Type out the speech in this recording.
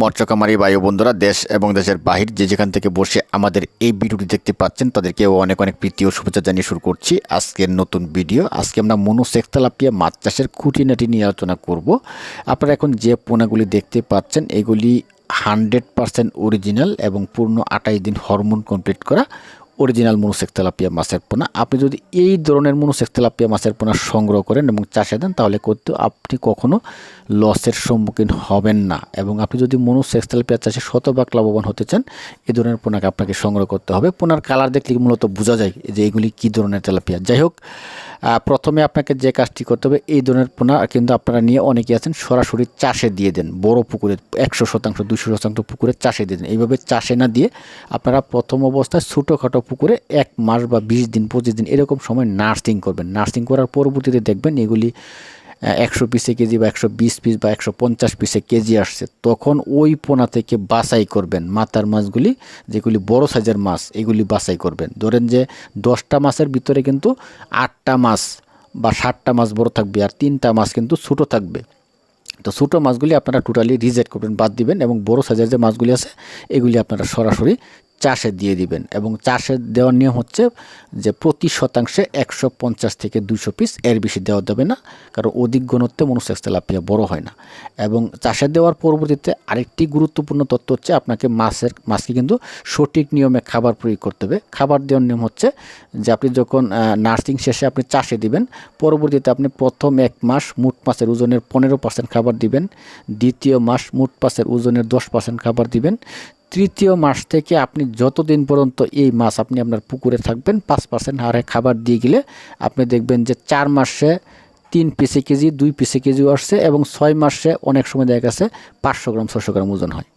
মৎস্যকামারী বায়ু বন্ধুরা, দেশ এবং দেশের বাহির যে যেখান থেকে বসে আমাদের এই ভিডিওটি দেখতে পাচ্ছেন তাদেরকেও অনেক অনেক প্রীতি ও শুভেচ্ছা জানিয়ে শুরু করছি আজকের নতুন ভিডিও। আজকে আমরা মনোসেক্তালাপিয়া মাছ চাষের খুঁটিনাটি নিয়ে আলোচনা করব। আপনারা এখন যে পোনাগুলি দেখতে পাচ্ছেন, এগুলি হান্ড্রেড পারসেন্ট অরিজিনাল এবং পূর্ণ আটাইশ দিন হরমোন কমপ্লিট করা অরিজিনাল মনুসেক তেলাপিয়া মাছের পোনা আপনি যদি এই ধরনের মনুসেক তেলাপিয়া মাছের পোনা সংগ্রহ করেন এবং চাষে দেন, তাহলে করতে আপনি কখনো লসের সম্মুখীন হবেন না। এবং আপনি যদি মনুসেক তেলাপিয়া চাষে শতভাগ লাভবান হতে চান এই ধরনের পোনাকে আপনাকে সংগ্রহ করতে হবে। পোনার কালার দেখলে মূলত বোঝা যায় যে এগুলি কী ধরনের তেলাপিয়া যাই হোক প্রথমে আপনাকে যে কাজটি করতে হবে, এই ধরনের পোনা কিন্তু আপনারা নিয়ে অনেকে আছেন, সরাসরি চাষে দিয়ে দেন। বড় পুকুরে একশো শতাংশ, দুশো শতাংশ পুকুরে চাষে দিয়ে দেন। এইভাবে চাষে না দিয়ে আপনারা প্রথম অবস্থায় ছোটোখাটো পুকুরে এক মাস বা বিশ দিন, পঁচিশ দিন এরকম সময় নার্সিং করবেন। নার্সিং করার পরবর্তীতে দেখবেন এগুলি একশো পিসে কেজি বা একশো বিশ পিস বা একশো পঞ্চাশ পিসে কেজি আসছে, তখন ওই পোনা থেকে বাছাই করবেন মাথার মাছগুলি, যেগুলি বড় সাইজের মাছ, এগুলি বাছাই করবেন। ধরেন যে দশটা মাছের ভিতরে কিন্তু আটটা মাছ বা ষাটটা মাছ বড় থাকবে আর তিনটা মাছ কিন্তু ছোটো থাকবে। তো ছোটো মাছগুলি আপনারা টোটালি রিজেক্ট করবেন, বাদ দিবেন এবং বড় সাইজের যে মাছগুলি আছে, এগুলি আপনারা সরাসরি চাষে দিয়ে দিবেন এবং চাষে দেওয়ার নিয়ম হচ্ছে যে প্রতি শতাংশে একশো পঞ্চাশ থেকে দুশো পিস এর বেশি দেওয়া যাবে না, কারণ অধিক ঘনত্বে মনুষ্যাক্স তেলাপিয়া বড় হয় না। এবং চাষে দেওয়ার পরবর্তীতে আরেকটি গুরুত্বপূর্ণ তথ্য হচ্ছে আপনাকে মাছের, মাছকে কিন্তু সঠিক নিয়মে খাবার প্রয়োগ করতে হবে। খাবার দেওয়ার নিয়ম হচ্ছে যে আপনি যখন নার্সিং শেষে আপনি চাষে দিবেন, পরবর্তীতে আপনি প্রথম এক মাস মুট মাছের ওজনের পনেরো পার্সেন্ট খাবার দিবেন, দ্বিতীয় মাস মুট মাছের ওজনের দশ পার্সেন্ট খাবার দিবেন তৃতীয় মাস থেকে আপনি যতদিন পর্যন্ত এই মাস আপনি আপনার পুকুরে থাকবেন, পাঁচ পার্সেন্ট হারে খাবার দিয়ে গেলে আপনি দেখবেন যে চার মাসে তিন পিসে কেজি, দুই পিসে কেজি আসছে এবং ছয় মাসে অনেক সময় দেখা গেছে পাঁচশো গ্রাম ছশো গ্রাম ওজন হয়।